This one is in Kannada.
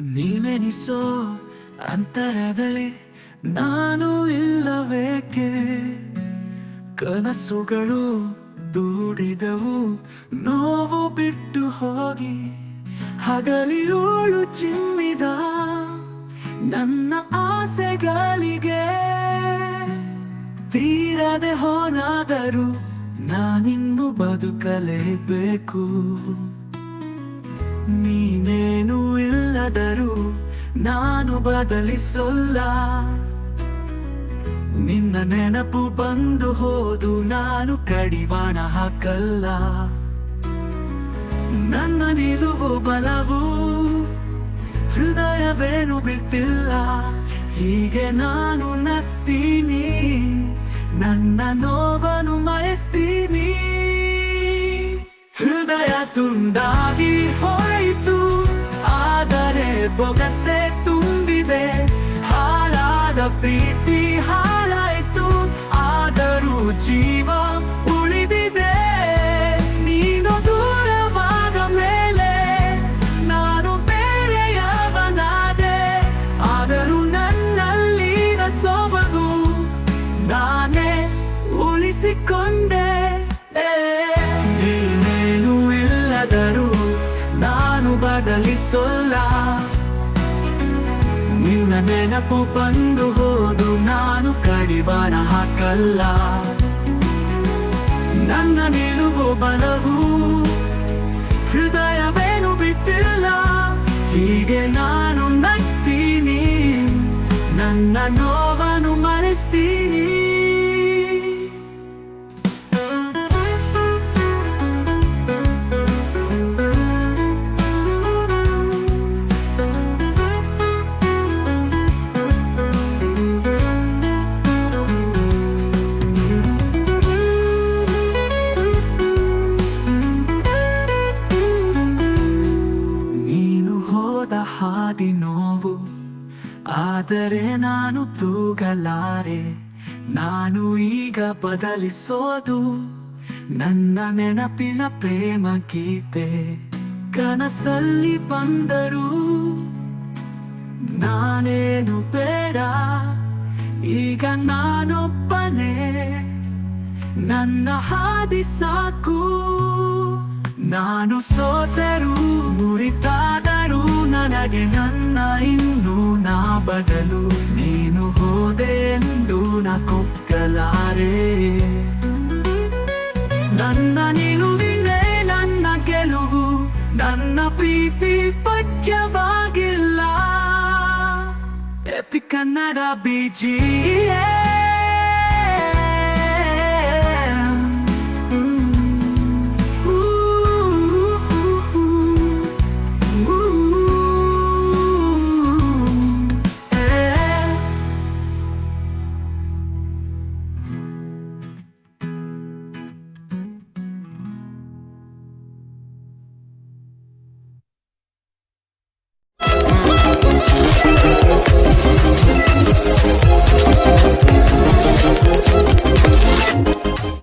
ನೀವೆನಿಸೋ ಅಂತರದಲ್ಲಿ ನಾನು ಇಲ್ಲವೇಕೆ? ಕನಸುಗಳು ದೂಡಿದವು, ನೋವು ಬಿಟ್ಟು ಹೋಗಿ ಹಗಲಿರುಳು ಚಿಮ್ಮಿದ ನನ್ನ ಆಸೆಗಳಿಗೆ. ತೀರದೆ ಹೋನಾದರೂ ನಾನಿನ್ನು ಬದುಕಲೇಬೇಕು. ನೀನೇನು ಇಲ್ಲದರೂ ನಾನು ಬದಲಿಸೋಲ್ಲ. ನಿನ್ನ ನೆನಪು ಬಂದು ಹೋದು ನಾನು ಕಡಿವಾಣ ಹಾಕಲ್ಲ. ನನ್ನ ನಿಲುವು ಬಲವು ಹೃದಯವೇನು ಬಿಟ್ಟಿಲ್ಲ. ಹೀಗೆ ನಾನು ನತ್ತೀನಿ ನನ್ನ ನೋವನ್ನು ಮರೆಸ್ತೀನಿ. ಹೃದಯ ತುಂಡಾಗಿ ಬೊಗಸೆ ತುಂಬಿದೆ. ಹಾಳಾದ ಪ್ರೀತಿ ಹಾಳಾಯಿತು. ಆದರೂ ಜೀವ ನೆನಪು ಬಂದು ಹೋದು, ನಾನು ಕಡಿವಾಣ ಹಾಕಲ್ಲ. ನನ್ನ ನಿಲುವು ಬಲವು, ಹೃದಯವೇನು ಬಿಟ್ಟಿಲ್ಲ. ಹೀಗೆ ನಾನು ನಗ್ತೀನಿ, ನನ್ನ ನೋವನ್ನು ಮರೆಸ್ತೀನಿ. ಹೋದ ನೋವು ಆದರೆ ನಾನು ತೂಗಲಾರೆ, ನಾನು ಈಗ ಬದಲಿಸೋದು ನನ್ನ ನೆನಪಿನ ಪ್ರೇಮ ಗೀತೆ. ಕನಸಲ್ಲಿ ಬಂದರು ನಾನೇನು ಬೇಡ, ಈಗ ನಾನೊಬ್ಬನೇ. ನನ್ನ ಹಾದಿ ಸಾಕು, ನಾನು ಸೋತರು ನನಗೆ ನನ್ನ ಇನ್ನೂ ನಾ ಬದಲು ನೀನು ಹೋದೆಂದು ನಾ ಕೊಕ್ಕಲಾರೆ ನನ್ನ ನಿಲುವಿನೇ ನನ್ನ ಗೆಲುವು, ನನ್ನ ಪ್ರೀತಿ ಪಠ್ಯವಾಗಿಲ್ಲ. AP Kannada BG